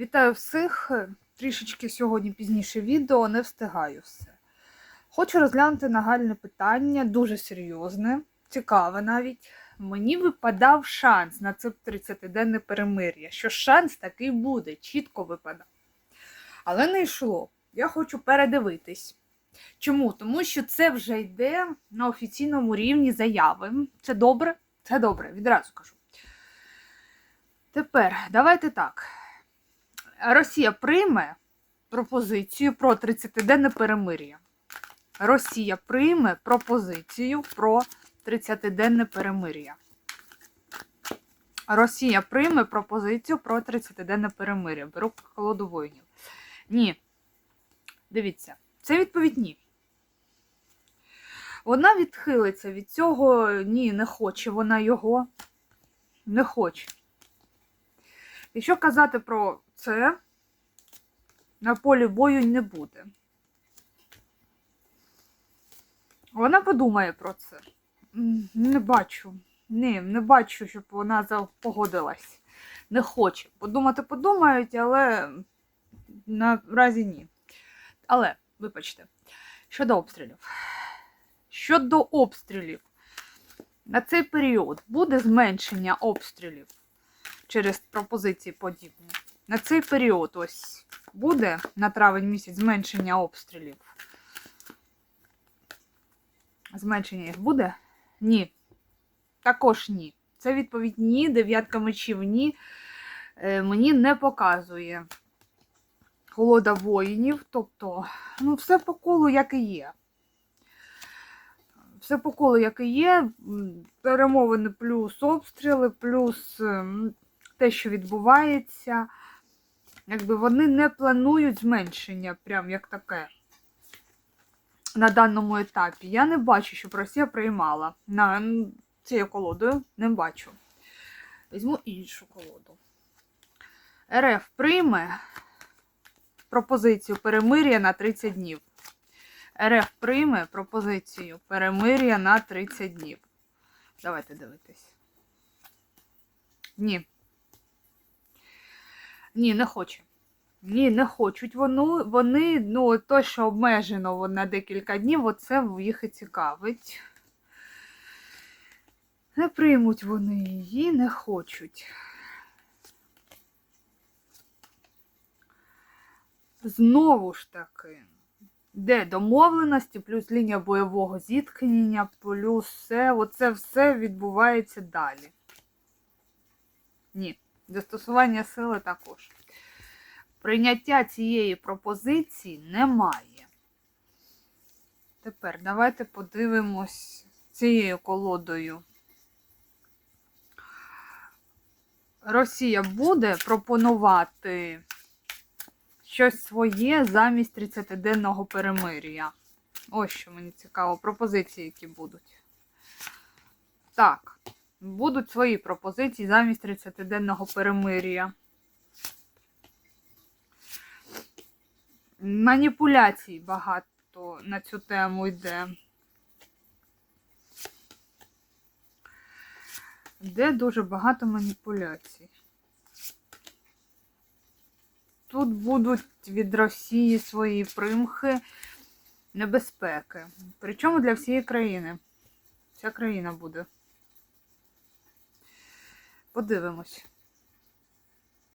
Вітаю всіх. Трішечки сьогодні пізніше відео, не встигаю все. Хочу розглянути нагальне питання, дуже серйозне, цікаве навіть. Мені випадав шанс на це 30-денне перемир'я, що шанс такий буде, чітко випадав. Але не йшло. Я хочу передивитись. Чому? Тому що це вже йде на офіційному рівні заяви. Це добре? Це добре, відразу кажу. Тепер давайте так. Росія прийме пропозицію про 30-денне перемир'я. Росія прийме пропозицію про 30-денне перемир'я. Росія прийме пропозицію про 30-денне перемир'я. Беру колоду воїнів. Ні. Дивіться, це відповідь ні. Вона відхилиться від цього, ні, не хоче вона його. Не хоче. Якщо казати про це, на полі бою не буде. Вона подумає про це. Не бачу. Ні, не бачу, щоб вона погодилась. Не хоче. Подумати подумають, але наразі ні. Але, вибачте, щодо обстрілів. Щодо обстрілів, на цей період буде зменшення обстрілів через пропозиції подібні. На цей період ось буде на травень місяць зменшення обстрілів. Зменшення їх буде? Ні. Також ні. Це відповідь ні. Дев'ятка мечів ні. Е, мені не показує холода воїнів. Тобто, ну, все по колу, як і є. Все по колу, як і є. Перемовини плюс обстріли, плюс те, що відбувається. Якби вони не планують зменшення, прям як таке. На даному етапі. Я не бачу, щоб Росія приймала на цією колодою. Не бачу. Візьму іншу колоду. РФ прийме пропозицію перемир'я на 30 днів. РФ прийме пропозицію перемир'я на 30 днів. Давайте дивитись. Ні. Ні, не хоче. Ні, не хочуть. Вони, вони ну, то, що обмежено на декілька днів, оце їх і цікавить. Не приймуть вони її, не хочуть. Знову ж таки, де домовленості, плюс лінія бойового зіткнення, плюс все, оце все відбувається далі. Ні, застосування сили також. Прийняття цієї пропозиції немає. Тепер давайте подивимось цією колодою. Росія буде пропонувати щось своє замість 30-денного перемир'я. Ось що мені цікаво, пропозиції, які будуть. Так, будуть свої пропозиції замість 30-денного перемир'я. Маніпуляцій багато на цю тему йде. Йде дуже багато маніпуляцій. Тут будуть від Росії свої примхи небезпеки. Причому для всієї країни. Вся країна буде. Подивимось.